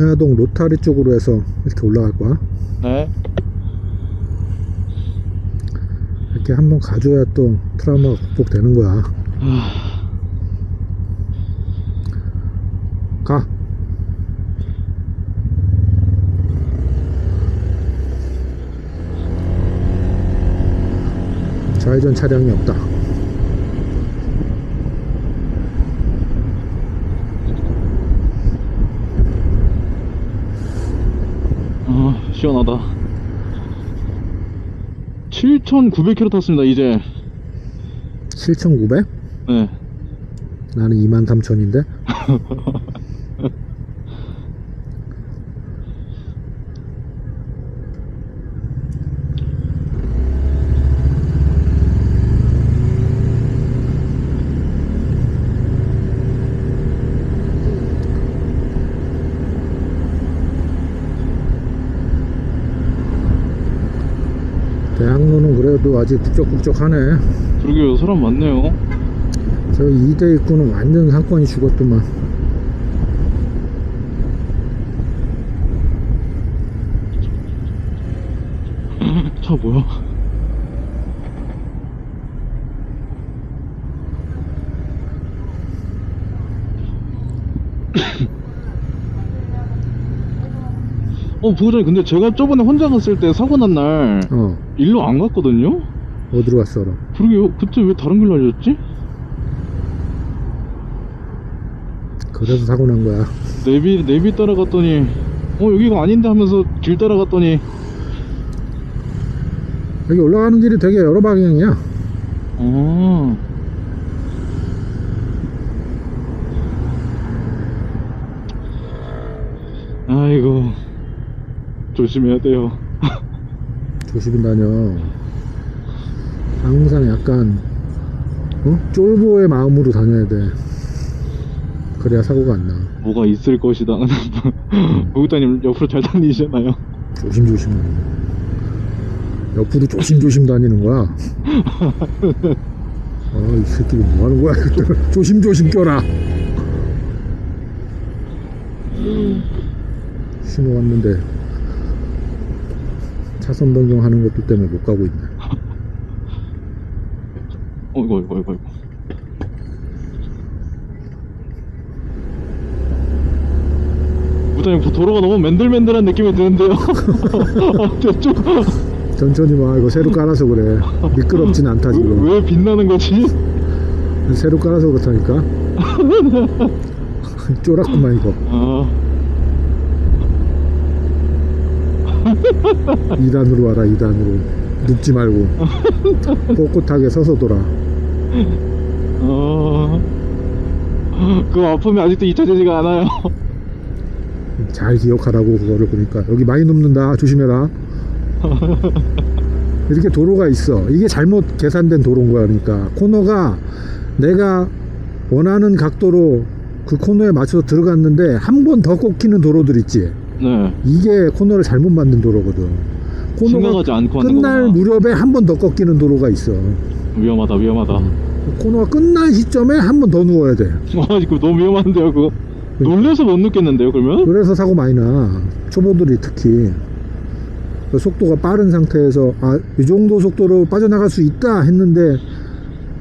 해화동 로타리 쪽으로 해서 이렇게 올라갈 거야. 네. 이렇게 한번 가줘야 또 트라우마가 극복되는 거야. 가. 좌회전 차량이 없다. 아, 시원하다. 7,900km 탔습니다, 이제. 7,900? 네. 나는 23,000인데? 대학로는 그래도 아직 북적북적하네. 그러게요, 사람 많네요. 저 2대 입구는 완전 상권이 죽었더만. 차 뭐야? 어, 부장님, 근데 제가 저번에 혼자 갔을 때 사고 난 날, 어, 일로 안 갔거든요? 어디로 갔어, 그럼? 그러게요, 그때 왜 다른 길로 알렸지? 그래서 사고 난 거야. 내비, 내비 따라갔더니, 어, 여기가 아닌데 하면서 길 따라갔더니, 여기 올라가는 길이 되게 여러 방향이야. 어. 아이고 조심해야 돼요. 조심히 다녀. 항상 약간, 어? 쫄보의 마음으로 다녀야 돼. 그래야 사고가 안 나. 뭐가 있을 것이다. 부국장님 옆으로 잘 다니시잖아요. 조심조심. 옆으로 조심조심 다니는 거야. 아, 이 새끼 뭐 하는 거야? 조심조심 껴라. 신호 왔는데 차선 변경하는 것도 때문에 못 가고 있네. 어이구 어이구 어이구. 어이구. 부장님 도로가 너무 맨들맨들한 느낌이 드는데요. 아, 좀, 천천히 와. 이거 새로 깔아서 그래. 미끄럽진 않다 지금. 왜 빛나는 거지? 새로 깔아서 그렇다니까. 쫄았구만 이거. 아, 2단으로 와라 2단으로. 눕지 말고. 꼿꼿하게 서서 돌아. 아, 그 아픔이 아직도 잊혀지지가 않아요. 잘 기억하라고 그거를 보니까 여기 많이 눕는다 조심해라 이렇게 도로가 있어 이게 잘못 계산된 도로인 거야 그러니까 코너가 내가 원하는 각도로 그 코너에 맞춰서 들어갔는데 한 번 더 꺾이는 도로들 있지 네. 이게 코너를 잘못 만든 도로거든 코너가 않고 하는 끝날 거구나. 무렵에 한 번 더 꺾이는 도로가 있어 위험하다 위험하다. 코너가 끝날 시점에 한 번 더 누워야 돼 아, 이거 너무 위험한데요, 그거. 놀래서 못 느꼈는데요, 그러면? 그래서 사고 많이 나 초보들이 특히 그 속도가 빠른 상태에서 아 이 정도 속도로 빠져나갈 수 있다 했는데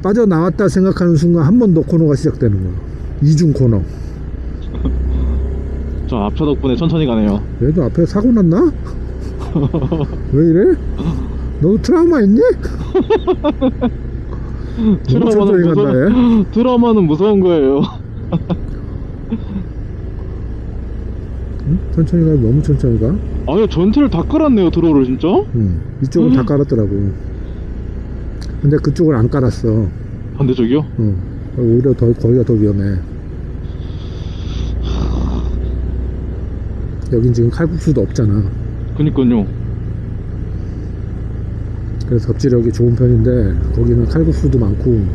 빠져나왔다 생각하는 순간 한 번 더 코너가 시작되는 거야 이중 코너 저 앞차 덕분에 천천히 가네요. 얘도 앞에 사고 났나? 왜 이래? 너도 트라우마 있니? 간다 얘 드라마는 무서운 거예요. 응? 천천히 가 너무 천천히 가 아니, 전체를 다 깔았네요, 도로를 진짜? 응. 이쪽은 다 깔았더라고 근데 그쪽을 안 깔았어 반대쪽이요? 어, 오히려 더 거기가 더 위험해. 여긴 지금 칼국수도 없잖아. 그니까요. 그래서 접지력이 좋은 편인데 거기는 칼국수도 많고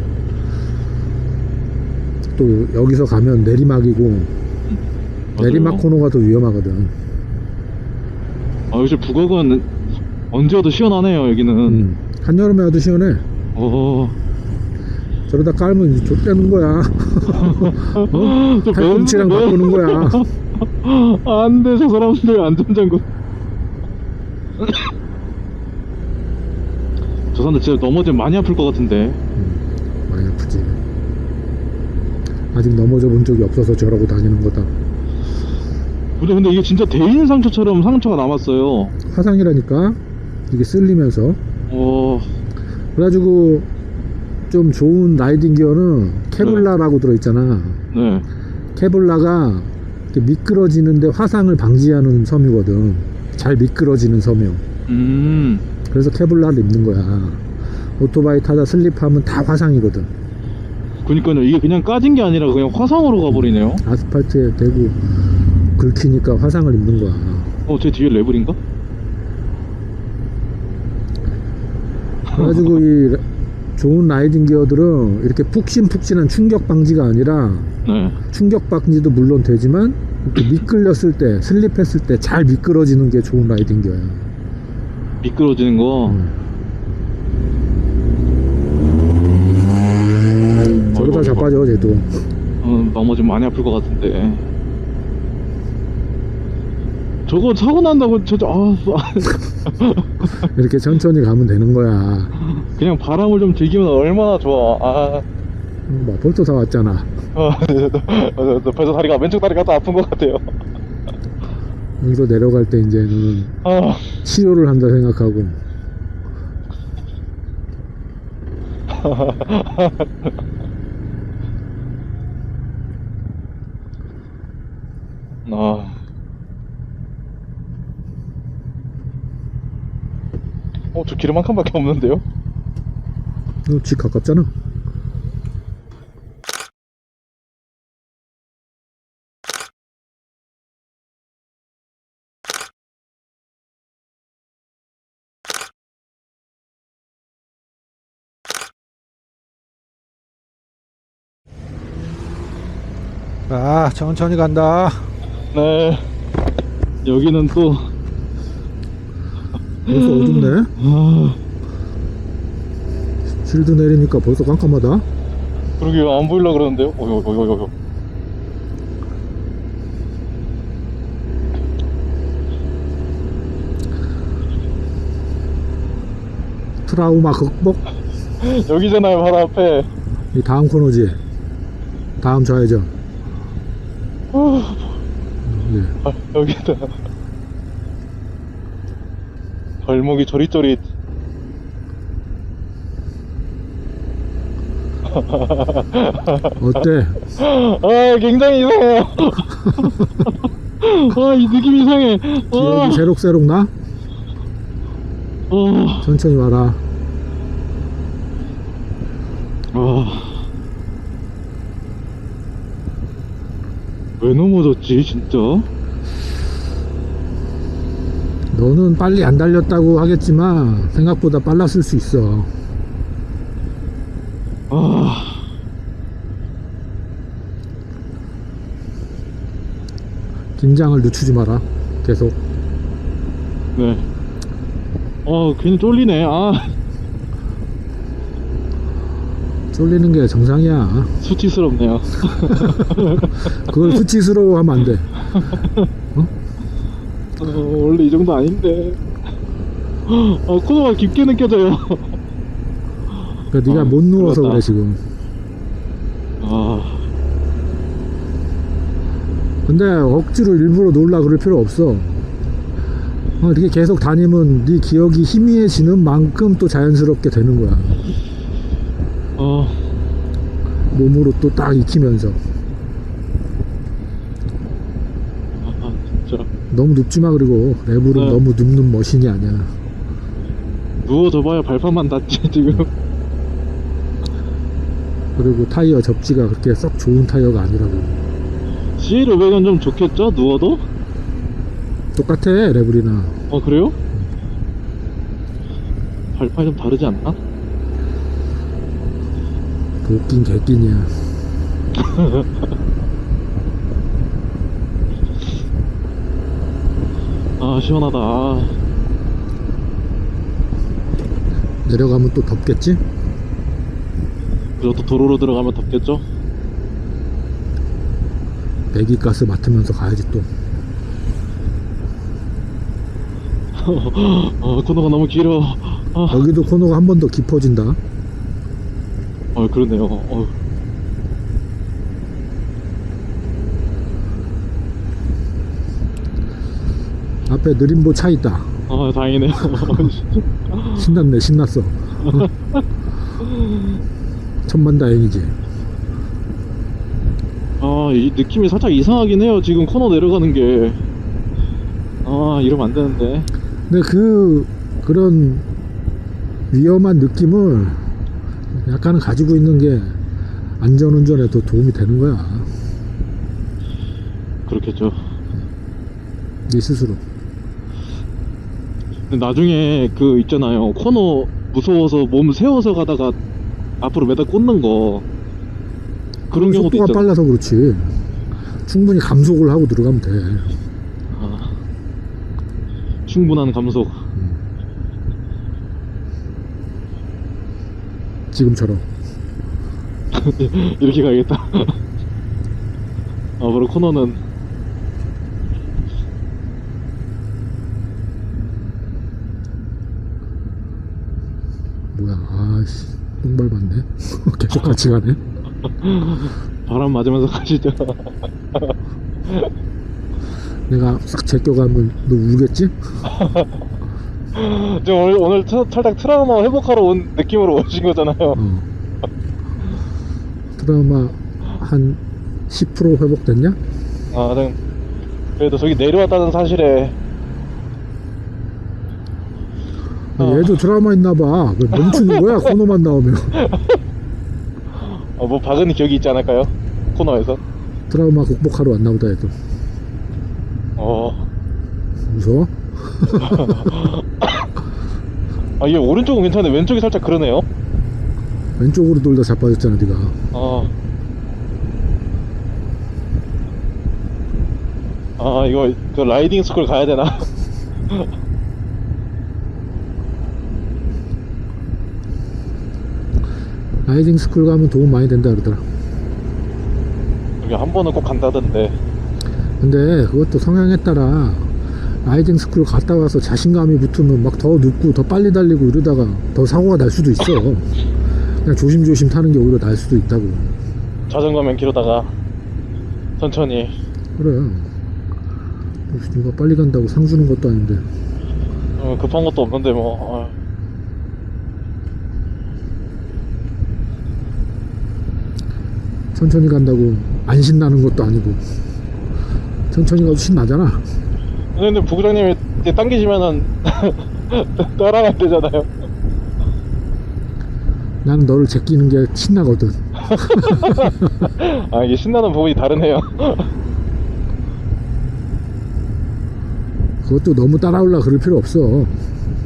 또 여기서 가면 내리막이고 내리막 맞아요. 코너가 더 위험하거든. 아, 요새 북악은 언제 와도 시원하네요, 여기는. 음. 한여름에 와도 시원해. 어, 저러다 깔면 족되는 거야. 어? 맨- 바꾸는 거야. 안돼 저 사람들 안전장구 저 사람들 진짜 넘어지면 많이 아플 것 같은데 음, 많이 아프지. 아직 넘어져 본 적이 없어서 저러고 다니는 거다. 근데 근데 이게 진짜 대인 상처처럼 상처가 남았어요 화상이라니까 이게 쓸리면서 어 그래가지고 좀 좋은 라이딩 기어는 케블라라고 들어있잖아. 네. 케블라가 미끄러지는데 화상을 방지하는 섬이거든. 잘 미끄러지는 섬이요. 음 그래서 케블라를 입는 거야. 오토바이 타다 슬립하면 다 화상이거든. 그니까요 이게 그냥 까진 게 아니라 그냥 화상으로 가버리네요 아스팔트에 대고 긁히니까 화상을 입는 거야. 어 제 뒤에 레벨인가? 그래가지고 이 라- 좋은 라이딩 기어들은 이렇게 푹신푹신한 충격 방지가 아니라 네 충격 방지도 물론 되지만 미끌렸을 때 슬립했을 때 잘 미끄러지는 게 좋은 라이딩 기어야. 미끄러지는 거 음. 저러다 자빠져 쟤도. 어, 넘어지면 많이 아플 것 같은데 저거 사고 난다고 저, 저 아, 이렇게 천천히 가면 되는 거야. 그냥 바람을 좀 즐기면 얼마나 좋아 아 음, 뭐 벌써 다 왔잖아. 어, 벌써 다리가 왼쪽 다리가 더 아픈 것 같아요 여기서 내려갈 때 이제는 아, 치료를 한다 생각하고 아. 어, 저 기름 한 칸밖에 없는데요? 어, 집 가깝잖아. 아, 천천히 간다. 네. 여기는 또, 벌써 어둡네. 아, 실드 내리니까 벌써 깜깜하다. 그러게요. 안 보이려 그러는데요? 어, 어, 어, 어, 어. 트라우마 극복. 여기잖아요, 바로 앞에. 이 다음 코너지. 다음 좌회전. 네. 아, 여기다. 발목이 저릿저릿. 어때? 아, 굉장히 이상해요. 아, 이 느낌 이상해. 아, 기억이 새록새록 나? 아, 천천히 와라. 아. 왜 넘어졌지, 진짜? 너는 빨리 안 달렸다고 하겠지만 생각보다 빨랐을 수 있어. 아, 긴장을 늦추지 마라. 계속. 네. 어, 괜히 쫄리네. 아, 쫄리는 게 정상이야. 수치스럽네요. 그걸 수치스러워 하면 안 돼. 어, 원래 이 정도 아닌데. 어, 코너가 깊게 느껴져요. 그러니까 네가 어, 못 누워서 그렇다. 그래 지금. 아, 근데 억지로 일부러 놀라 그럴 필요 없어. 어, 이렇게 계속 다니면 네 기억이 희미해지는 만큼 또 자연스럽게 되는 거야. 어, 몸으로 또 딱 익히면서. 아, 진짜. 너무 눕지 마 그리고 랩으로 네. 너무 눕는 머신이 아니야. 누워져 봐야 발판만 닿지, 지금. 그리고 타이어 접지가 그렇게 썩 좋은 타이어가 아니라고. CL500은 좀 좋겠죠? 누워도? 똑같아 레블이나. 어, 그래요? 발판이 좀 다르지 않나? 도끼 개끼냐 아 시원하다 내려가면 또 덥겠지? 그리고 또 도로로 들어가면 덥겠죠? 배기가스 맡으면서 가야지 또 아, 코너가 너무 길어 아. 여기도 코너가 한 번 더 깊어진다 아 그러네요. 어, 앞에 느림보 차 있다. 아, 다행이네요. 신났네, 신났어. 어? 천만다행이지. 아, 이 느낌이 살짝 이상하긴 해요. 지금 코너 내려가는 게. 아, 이러면 안 되는데. 근데 그 그런 위험한 느낌을 약간은 가지고 있는 게 안전운전에 더 도움이 되는 거야. 그렇겠죠. 네 스스로. 나중에 그 있잖아요. 코너 무서워서 몸 세워서 가다가 앞으로 매달 꽂는 거. 그런 경우도 속도가 있잖아. 빨라서 그렇지. 충분히 감속을 하고 들어가면 돼. 아, 충분한 감속. 지금처럼. 이렇게 가야겠다. 앞으로 코너는 뭐야, 아씨, 똥 밟았네. 계속 같이 가네. 바람 맞으면서 가시죠. 내가 싹 제껴가면 너 울겠지? 지금 오늘, 오늘 차- 살짝 트라우마 회복하러 온 느낌으로 오신 거잖아요. 어. 트라우마 한 10% 회복됐냐? 아, 네. 그래도 저기 내려왔다는 사실에 아, 어. 얘도 트라우마 있나봐. 멈추는 거야, 코너만 나오면. 어, 뭐 박은 기억이 있지 않을까요? 코너에서. 트라우마 극복하러 왔나 보다, 얘도. 어. 무서워? 아, 얘 오른쪽은 괜찮은데 왼쪽이 살짝 그러네요. 왼쪽으로 돌다 자빠졌잖아, 네가. 아. 아, 이거 그 라이딩 스쿨 가야 되나? 라이딩 스쿨 가면 도움 많이 된다 그러더라. 여기 한 번은 꼭 간다던데. 근데 그것도 성향에 따라 라이딩 스쿨 갔다 와서 자신감이 붙으면 막 더 눕고 더 빨리 달리고 이러다가 더 사고가 날 수도 있어. 그냥 조심조심 타는 게 오히려 날 수도 있다고. 자전거면 기르다가 천천히. 그래. 누가 빨리 간다고 상 주는 것도 아닌데. 어, 급한 것도 없는데 뭐. 어. 천천히 간다고 안 신나는 것도 아니고. 천천히 가도 신나잖아. 근데 부부장님이 당기시면은 따라가야 되잖아요. 나는 너를 제끼는 게 신나거든. 아 이게 신나는 부분이 다르네요. 그것도 너무 따라올라 그럴 필요 없어.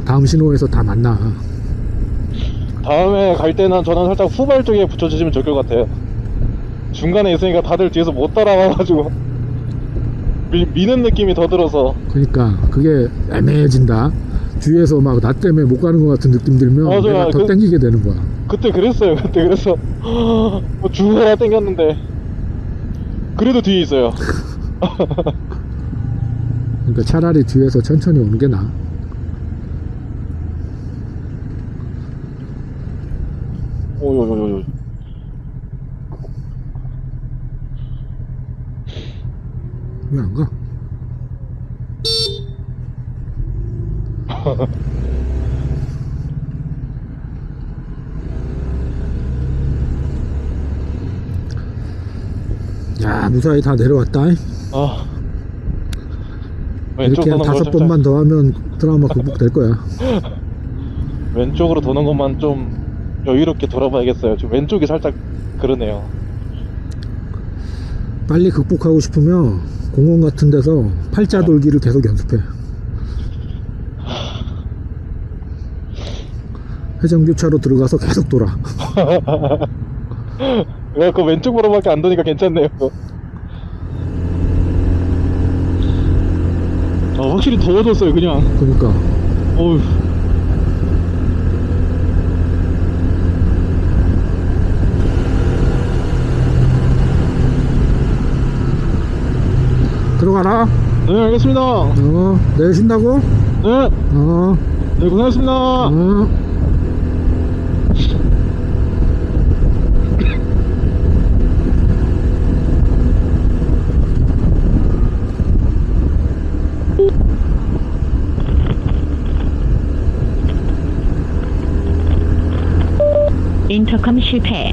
다음 신호에서 다 만나. 다음에 갈 때는 저는 살짝 후발 쪽에 붙여주시면 좋을 것 같아요. 중간에 있으니까 다들 뒤에서 못 따라와가지고 미, 미는 느낌이 더 들어서 그러니까 그게 애매해진다. 뒤에서 막 나 때문에 못 가는 것 같은 느낌 들면 맞아요. 내가 더 그- 땡기게 되는 거야. 그때 그랬어요. 그때 그래서 뭐 죽어라 땡겼는데 그래도 뒤에 있어요. 그러니까 차라리 뒤에서 천천히 오는 게 나아. 오요요요. 왜 안 가? 야 무사히 다 내려왔다. 아 이렇게 한 다섯 번만 더 하면 트라우마 극복될 거야. 왼쪽으로 도는 것만 좀 여유롭게 돌아봐야겠어요. 지금 왼쪽이 살짝 그러네요. 빨리 극복하고 싶으면 공원 같은 데서 팔자 돌기를 계속 연습해. 회전교차로 들어가서 계속 돌아. 왜그 왼쪽으로밖에 안 도니까 괜찮네요. 아 확실히 더워졌어요 그냥. 그러니까 어휴. 들어가라. 네, 알겠습니다. 어, 내일 쉰다고? 네, 어, 네, 고생하셨습니다. 어. 인터컴 실패.